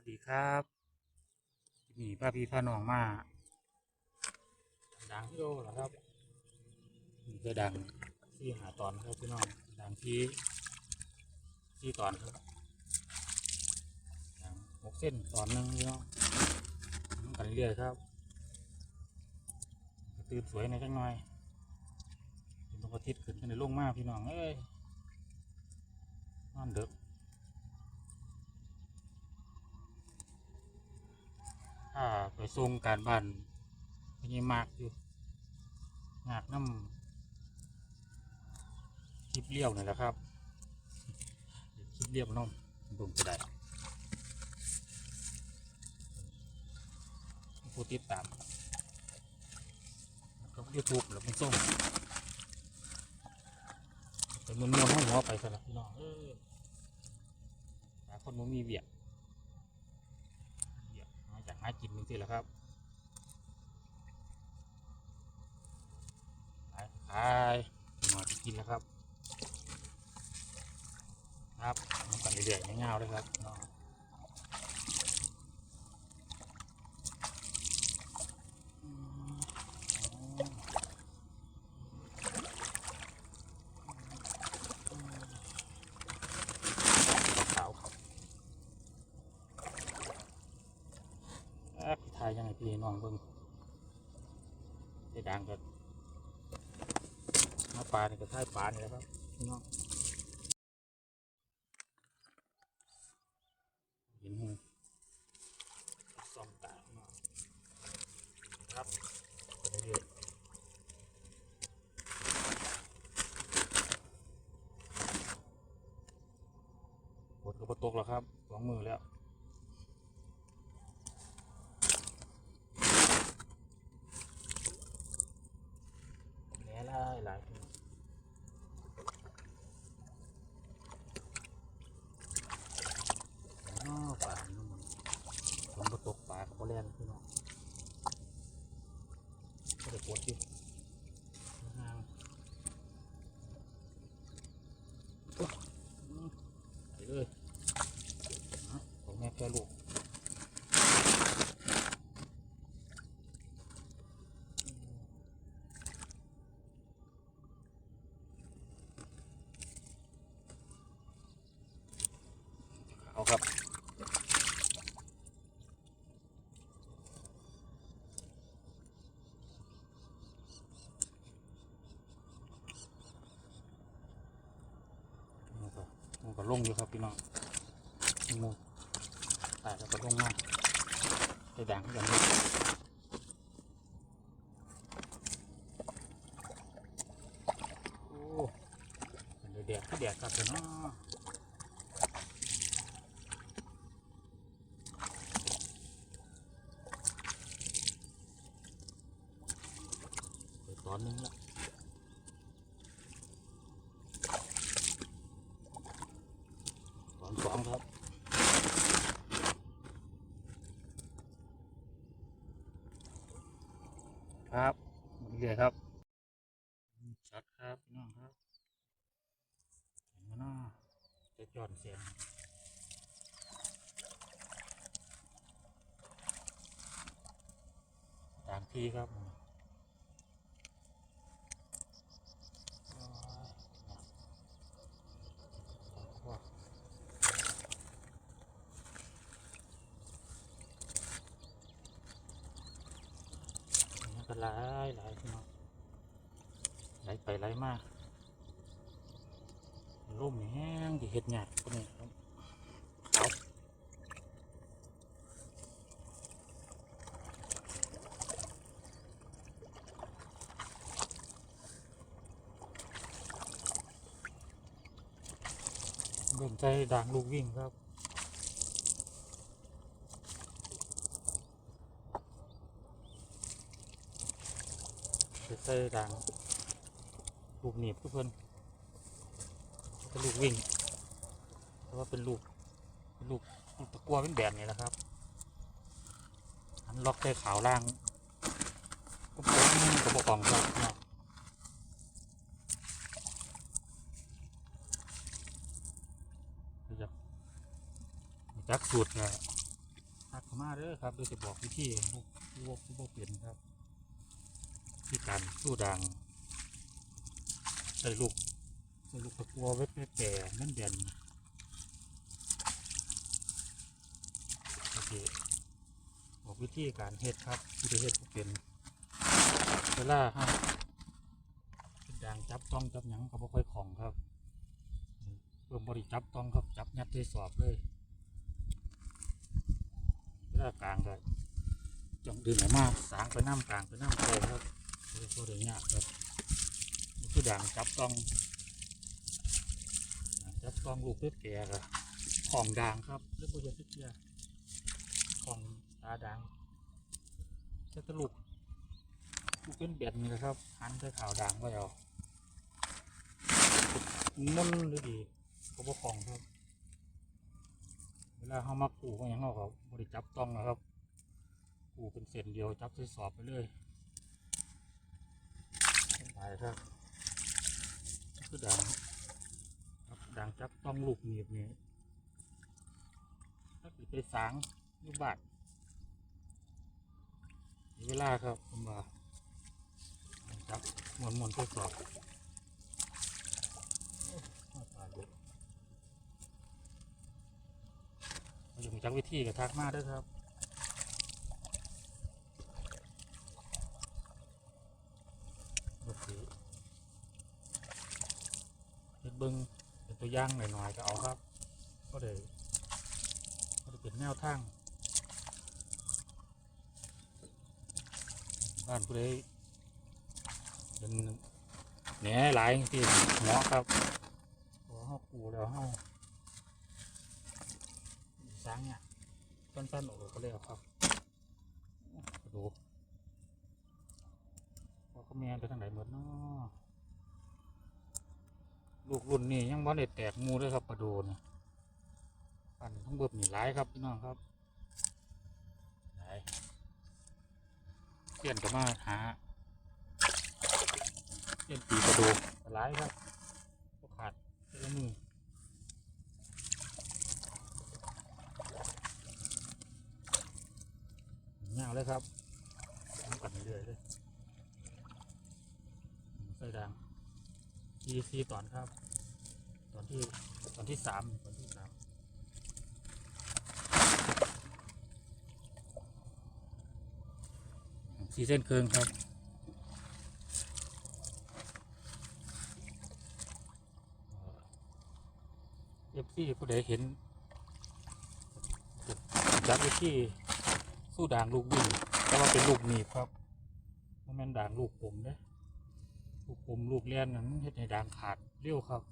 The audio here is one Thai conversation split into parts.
วัสดีครับนี่ป้าพี่พาน้องมาดังที่โดเหรอครับนี่ก็ดังที่หาตอนครับพี่น้องดังที่ที่ตอนครับดังหกเส้นตอนนึงพี่น้องกันเรื่อยครับตื่นสวยในอยจังหน่อยเป็นตรงอาทิตย์ขึ้นกันในลงมากพี่น้องเอ้ยนอนเด็ก ถ้าไปส่งการบ้านพญมากอยู่งากน้ำคลิปเลี้ยวนี่แหละครับคลิปเลี้ยวน้องบิ่งก็ได้ผู้ติดตามก็ยูทูบแล้วมันส่งแต่มันมัวห้องหัวไปสลับพี่น้องหาคนมันมีเวียกเดี๋ยวมากินจริงๆแหละครับขายขายมาจะกินแล้วครับ ครับมันกันเรื่อยๆง่ายๆเลยครับเนาะอืมขาวๆครับ แอบถ่ายยังไง พี่น้องเบิ่งไอ้ดังก็มาปลาเนี่ก็ถ่ายปลาเนี่แหละครับพี่น้องเห็นหูส่องตาครับเรื่อยฝนก็ตกแล้วครับสองมือแล้ว แหน่หลายหลายพี่น้องอ๋อปลาน้ำมันฝนก็ตกปลาก็บ่แล่นพี่น้อง ก็ได้ปวดอยู่ห่างโอ้ยอืมไปเลยอะของแม่แค่ลูก เอาครับ มันก็มันก็ ลงอยู่ครับพี่น้องมูตายแล้วก็ลงมาไปด่างกันเลยโอ้มันได้แดดก็แดดครับพี่น้องไปตอนหนึงละ สองสองครับ ครับเรื่อยๆครับชัดครับพี่น้องครับเห็นไหมเนาะจะจอนเสียงต่าง ทีครับก็หลายหลายพี่น้องไหลไปไหลมาล่มแห้งที่เห็ดหยาดคนนี้ครับ เบ่งใจด่างลูกวิ่งครับจะใส่ด่างลูกหนีบทุกคนเป็นลูกวิ่งเพราะว่าเป็นลูกเป็นลูกตะกัวเป็นแบบนี้แหละครับ อันล็อกใส่ขาวล่างก็ผมกระบอกกองครับเนาะอยากจัก สูตรนี่ยทักเข้ามาเด้อครับเดี๋ยวจะบอกวิธีพวกพวกพวกเปลี่ยนครับวิธีการสู้ดังใส่ลูกใส่ลูกตะกัวไว้แก่นั่นเด่นโอเคบอกวิธีการเฮ็ดครับวิธีเฮ็ดบ่เป็นเวลาห้าเป็นด่างจับต้องจับหยังก็บ่ค่อยของครับเพิ่มบริจับต้องครับจับยัดที่สอบเลย เวลากลางก็จังดึงออกมาสางไปน้ำกลางไปน้ำโตครับโอ้โหเดี๋ยยากครับนี่คือด่างจับต้องจับต้องลูกเพื่อแก่ครับของด่างครับเรื่องโบราณทุกอย่างของตาด่างจะตลุกลูกเป็นเบ็ดนี่แหละครับหันใส่ขาวด่างไว้เอามุนหรือดีก็บ่ของครับ เวลาเขามาปลูกก็อย่างเขาครับบริจับต้องนะครับปูเป็นเส้นเดียวจับใส่สอบไปเลยไปครับคือด่างครับด่างจับต้องลูกหนีบนี่ถ้าเกิดไปสางอยุบาทมีเวลาครับผมว่าจับมวนมวนๆใส่สอบโอ้ยตายเลย มา อยู่จักวิธีกับทักมาเด้วยครับโอเคเฮ็ดเบิ้งเป็นตัวย่างหน่อยๆก็เอาครับ ก็เลยวก็เลยเป็นแนวทางบ้านผู้ใดเป็นแหน่หลายที่เหมาะครับเพราะว่าเฮาปูแล้วเฮา สร้างเนี่ยสั้นๆออกก็เลยครับดูกพอเขาแมนไปทางไหนหมดเนาะลูกรุ่นนี้ยังบ่ได้แตกหมูเลยครับปลาโดนะปั่นทั้งเบิบนี่หลายครับพี่น้องครับหลายเพื่อนก็มาหาเพื่อนตีปลาโดหลายครับขาดเจ้ามือ เงาเลยครับทำกันเรื่อยเลยใส่ดัง EC ตอนครับ ตอนที่ตอนที่สามตอนที่สามสีเส้นเคืองครับเอฟซีผู้ใดเห็นจับเอฟซี สู้ด่างลูกวิ่งแต่ว่าเป็นลูกหนีบครับมันแม่นด่างลูกผมเด้ลูกผมลูกเลี้ยนนั้นเฮ็ดให้ด่างขาดเร็วครับ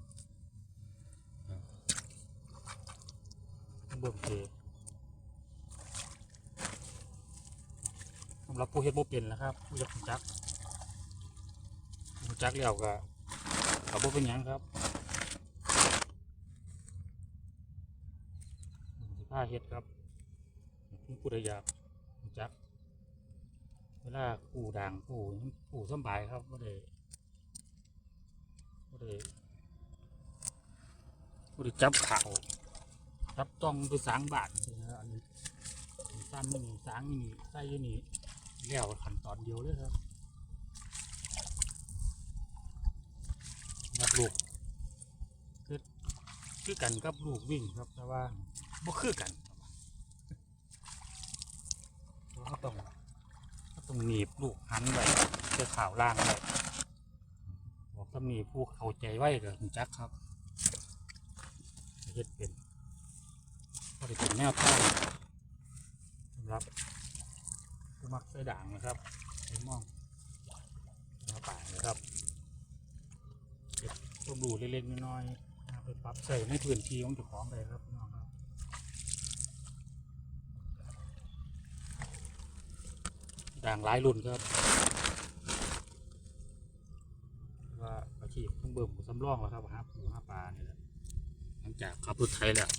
เบิ่งเทสำหรับผู้เฮ็ดบ่เป็นนะครับผู้ยักจักผู้จักแล้วก็เอาบ่เป็นหยังครับเบิ่งสิผ้าเฮ็ดครับผู้ใดอยาก จัก เวลาปูด่างปูปูสบายครับก็ได้ก็ได้ก็ได้จับข่าวจับต้องไปสางบาทอันนี้สั้นไม่มีสางไม่มีไส้ยี่นี่แล้วขั้นตอนเดียวเลยครับนับลูกคือคือกันกับลูกวิ่งครับแต่ว่าบ่คือกัน ก็ต้องก็ต้องหนีบลูกหันไว้เจะข่าวล่างไว้บอกต้องมีผู้เข้าใจไว้กับคุณจักครับเฮ็ดเป็นก็ได้เป็นแนวทางสำหรับผู้มักใส่ด่างนะครับใส่หมองแนวป่านะครับเก็บต้องดูเล็กๆน้อยๆไปปรับใส่ในพื้นที่ของเจ้าของเลยครับพี่น้องครับ ด่างหลายรุ่นครับ ว่าอาชีพต้องเบิ่มสำรองแล้วครับหาปูหาปลาเนี่ยแหละหลังจากขับรถไถแล้ว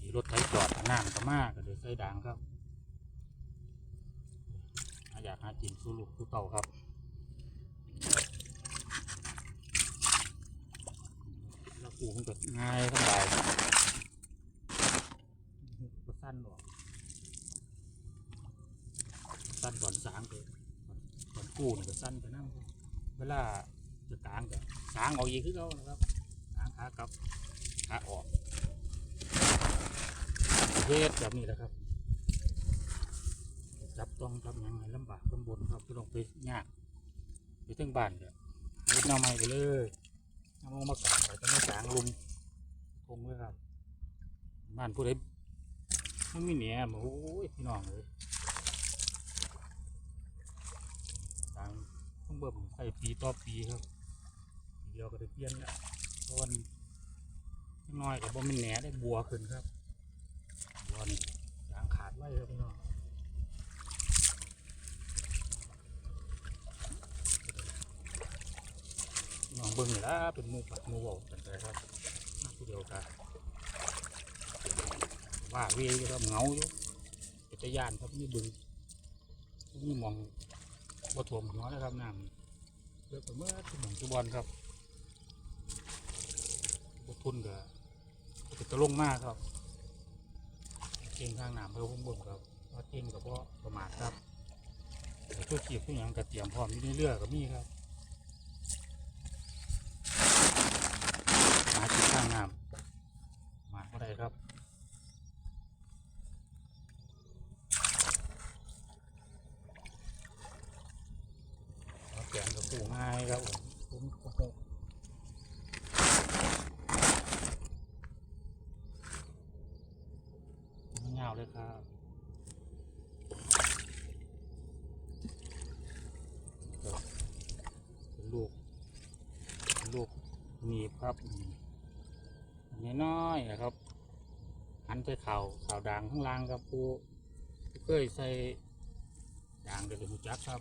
มีรถไถจอดหน้านก็มากก็เดี๋ยวใส่ด่างครับอยากหาจินสู้ลูกสู้เต่าครับแล้วปูมันก็ง่ายสบายสั้นออก สั้นก่อนสางไปก่อนกู้นี่ก็สั้นไปนั่งเวลาจะกลางก็สางออกอีกคือเขานะครับสางขากลับขาออกเฮ็ดแบบนี้แหละครับจับต้องจับหยังไงลำบากลำบนครับก็ลงไปยากไปถึงบ้านเอาลูกน้ำไม้ไปเลยน้ำมมากางไปจะไม่สางลุมทงเลยครับบ้านผู้ใดมันมีเหนียโอ้ยพี่น้องเลยต่างต้อง เบิ่มใส่ปีต่อปีครับเดียวก็ได้เปลี่ยนแล้วเพราะวันน้อยกับบ่มีแหนได้บัวขึ้นครับบัวนี่ยางขาดไว้ครับพี่น้องน้องเบิ้งนี่ละเป็นมูปัดมูเบากันไปครับมาผู้เดียวกันว่าเวียอยู่ครับเงาอยู่เป็นตะยานครับนี่บึงนี่มอง บ่ถ่วมหัวนะครับน้ำเยอกว่าเมื่อที่หมองจุบอลครับบ่ทุนกับเป็นตะลงมากครับเก่งทางน้ำเพื่อพุ่งบ่มครับว่าเก่งกับว่าประมาทครับต่ช่วยเกียบทุกอย่างกับเตรียมพร้อมอยู่ในเรือกับมีครับ หาจุดข้างน้ำมาก็ได้ครับเอาแกงกับ ปูง่ายครับผมผมโอ้โหไม่ยาเลยครับลูก ลูกหนีบครับน,น้อยๆนะครับ หันใส่เข่าเข่าด่างข้างล่างครับผู้เคยใส่ด่างเดี๋ยวจะรู้จักครับ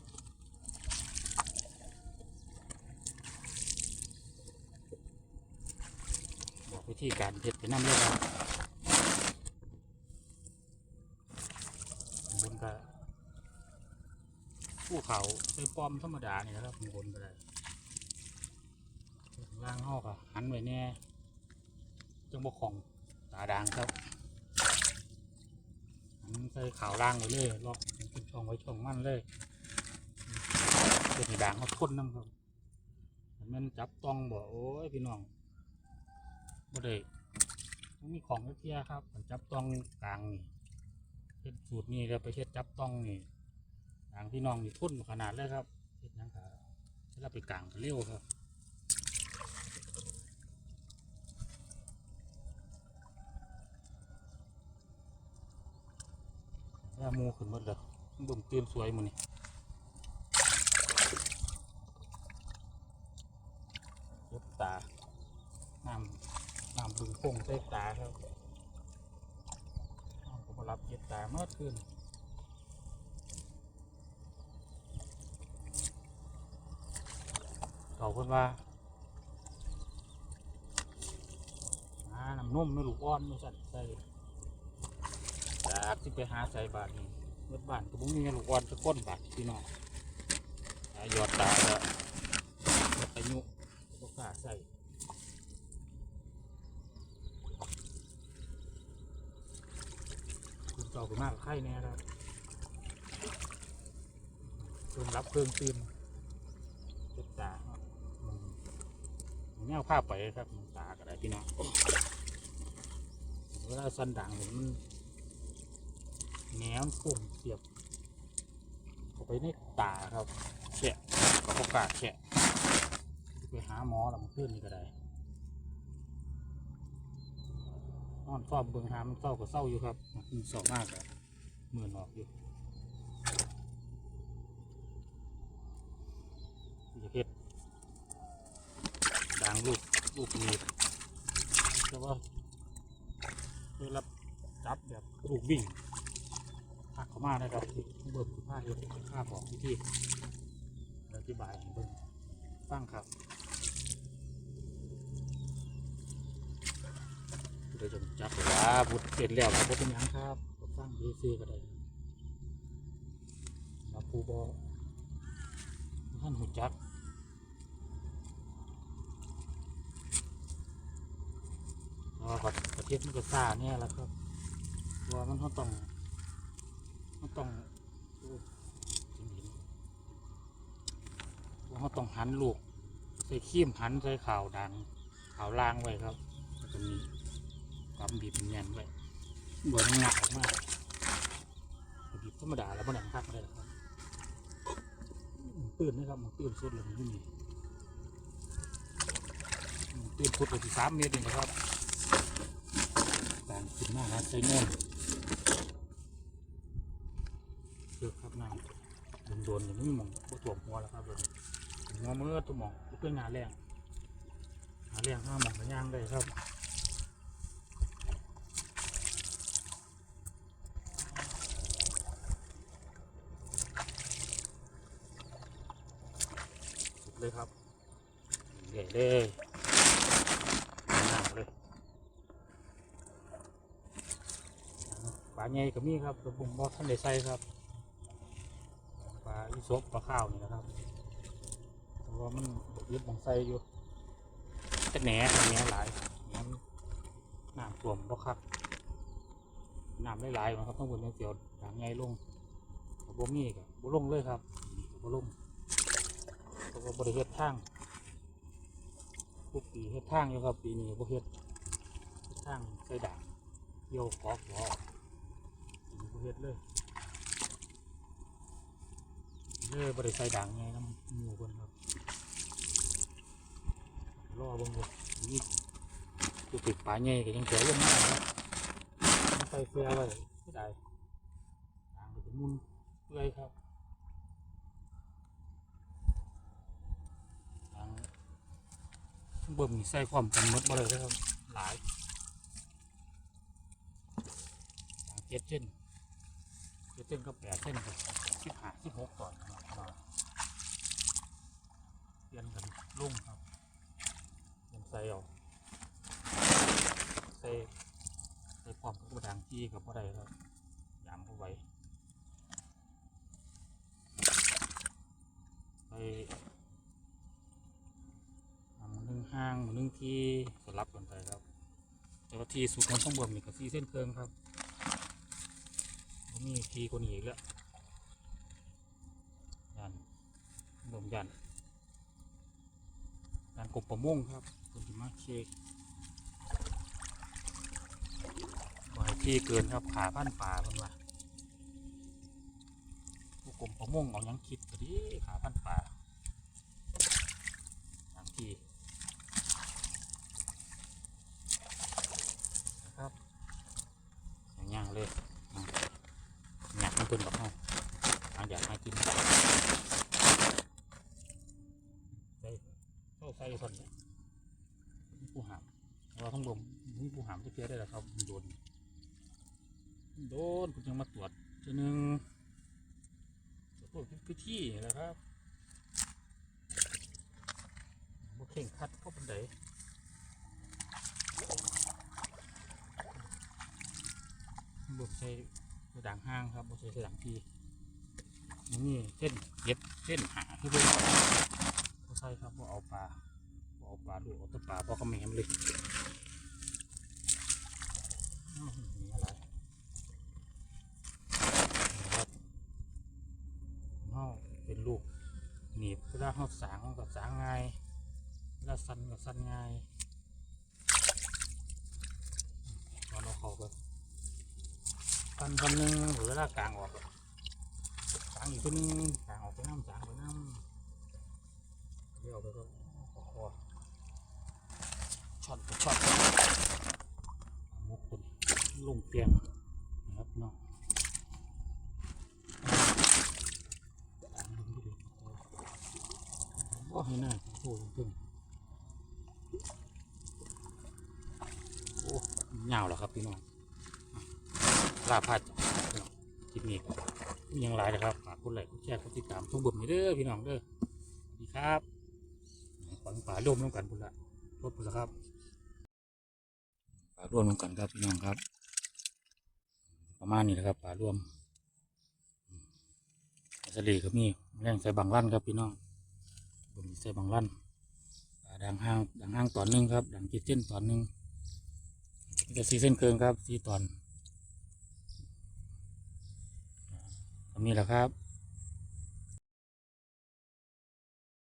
บอก วิธีการเด็ดไปน้ำเลยครับางบนก็ผู้เขาใส่ป้อมธรรมดานี่นะครับางบนก็ได้ล่างหอกอะหันไว้แน่จังบกของตาดังครับหันใส่ขาวล่างไว้เลยล็อกเป็นช่องไว้ช่องมั่นเลยเป็นด่างเขาทนน้ำครับแต่แมันจับต้องบ่โอ้ยพี่น้อง บ่ได้มีของเทียครับจับต้องกลางนี่เฮ็ดสูตรนี่แล้วไปเฮ็ดจับต้องนี่ด่างพี่น้องนี่ทุ่นขนาดเลยครับเฮ็ดหยังขาแล้วไปกลางเร็วครับยามูขึ้นหมดเลยบ่มตื่นสวยหมือนี่ย็บตาน้ำ น้ำบึงโป่งใส่ตาครับน้ำก็มรับเย็บตาเมื่อคืนเขาคนว่าอ่าน้ำนุ่มไม่ลูกอ่อนไม่สั่นใส่จากที่ไปหาใส่บาทนี่เมื่อบ้านก็บุ้งมีลูกอ่อนจะก้นบาทพี่น้องหยอดตาแล้วอายุก็กล้าใส่ คุณเก่าไปมากไข่แน่ครับเพิ่มรับเพิ่มตื่นเจ็บตาครับมันแนวภาไปครับตาก็ได้พี่น้องเวลาสันดังเนี่ยมันแหนมปุ่มเสียบเข้าไปในตาครับแฉะกับโอกาสแฉะไปหาหมอแล้วมันขึ้นนี่ก็ได้ นอนซ่อมเบิ่งหามันเศร้าก็เศร้าอยู่ครับมันเศร้ามากเลยมือนออกอยู่ยเฮ็ดด่างลูกลูกนี้แต่ว่าเวลาจับแบบลูกวิ่งพักเขามานะครับเบิกผ้าเห็ดผ้าบอกพี่ที่อธิบายเบิ่งฟังครับ เดี๋ยวจะจับวลาบุตรเสร็จแล้วครับเป็นยังครับก็ฟังดีซีก็ได้มาปูบอท่านหูจักเราะว่าประเทศมันก็ซ่าเนี่ยแหละครับว่ามันเขาต้องเขาต้องว่าเขาต้องหันลูกใส่ขี้มหันใส่ข่าวดังข่าวล่างไว้ครับแล้วก็มี ความบีบแน่นไว้บ่งหนักออกมากบีบธรรมดาแล้วบ่หนักคักเลยครับตื่นนะครับมันตื่นสุดเลยมันอยู่นี่ตื่นพุดเลยที่สามเมตรเองนะครับการขึ้นมานะใส่โน่นเชือกครับน้ำโดนๆอย่างนี้มองบ่ถ่วหัวแล้วครับเดี๋ยวนี้หัวมือตัวมองเพื่อนหาแรงหาแรงห้าหมองกันย่างได้ครับ เลยครับใหญ่เลยหนักเลยปลาใหญ่ก็มีครับตัวผมบอกท่านได้ใส่ครับปลาอีสบปลาข้าวนี่นะครับเพราะว่ามันยึดบังไซอยู่แต่แหน่แหน่หลายแหน่น้ำท่วมบ่คักน้ำได้หลายมันครับต้องบนเสียวด่างใหญ่ลงกับบ่มีกับบ่ลงเลยครับบ่ลงเพราะว่า บริเฮ็ดทางทุกปีเฮ็ดทางอยู่ครับปีนี้บ่เฮ็ดทางใส่ด่างเกี่ยวขอขอปีนี้บ่เฮ็ดเลยเลยบริใส่ด่างไงน้ำหมูคนครับรอบงดูนี่กูติดปลาใหญ่ก็ยังเสียเรื่องมากครับมันใส่เฟือไว้ไม่ได้ทางก็จะมุนเปื่อยครับทาง เบิ่มใส่ความกันมดบ่เลยนะครับ หลายทางเจ็ดเส้นเจ็ดเส้นก็แปดเส้นก็สิบห้าสิบหกตอนนะครับมาเปลี่ยนกันลุ่งครับยังใส่เอาใส่ใส่ความกับกระดังที่กับอะไรครับยามเข้าไว้ไปหมือ หนึ่งห้างหมือหนึ่งที่สลับกันไปครับ แต่ว่าที่สุดของข้างบนนี่ก็ที่เส้นเครื่องครับบ่ทีคนอีกแล้วยันบิ่มยันการกบประมงครับคุณจะมาเช็คบ่ให้ที่เกินครับขาพันป่าเพิ่นว่าผู้กรมประมงเอายังคิดก็ดีขาพันป่าอย่างที่นะครับอย่างย่าง เลยหยักมันเพิ่นกับเฮาทาอยากให้กินใส่เข้าใส่คนผู้หามเราข้างบนมีผู้หามจะเพี้ยได้แล้วครับโดนโดนคุณยังมาตรวจทีหนึ่งตรวจพิธีนะครับบ่เข่งคัดเข้าปันได บ่ใช้กระดังห้างครับบ่ใช้กระดังทีนี่เส้นเย็บเส้นหาที่เป็นบ่ใช่ครับบ่เอาปลาบ่เอาปลาดูเอาตัวปลาบ่กระแมมเลยอ้าวมีอะไรนะครับเฮาเป็นลูกหนีบเวลาเฮาสางมันก็สางง่ายเวลาสั่นก็สั่นง่ายตอนเราเขาก็ พันพันหนึ่งหรือลากลางออกก็สางอีกตัวนึงกลางออกไปน้ำสางไปน้ำเดี๋ยวไปก็ขอคอช็อตช็อตมุกคนลงเตียงนะครับเนาะโอ้ยน่าโอ้ยเพิ่งโอ้ยาวแล้วครับพี่น้อง ลาพัดคลิปนี้ก็ยังหลายนะครับฝากกดไลค์กดแชร์กดติดตามช่องบุญนี้เด้อพี่น้องเด้อสวัสดีครับฝังฝาร่วมร่วมกันพุ่นละรถพุ่นละครับฝาร่วมร่วมกันครับพี่น้องครับ ประมาณนี้นะครับฝาร่วมสลีก็มีแรงใส่บางลั่นครับพี่น้องบนใส่บางลั่นด่างห้างด่างห้างตอนหนึ่งครับด่างเจ็ดเส้นตอนหนึ่งนี่ก็สี่เส้นเกินครับสี่ตอน มีแหละครับ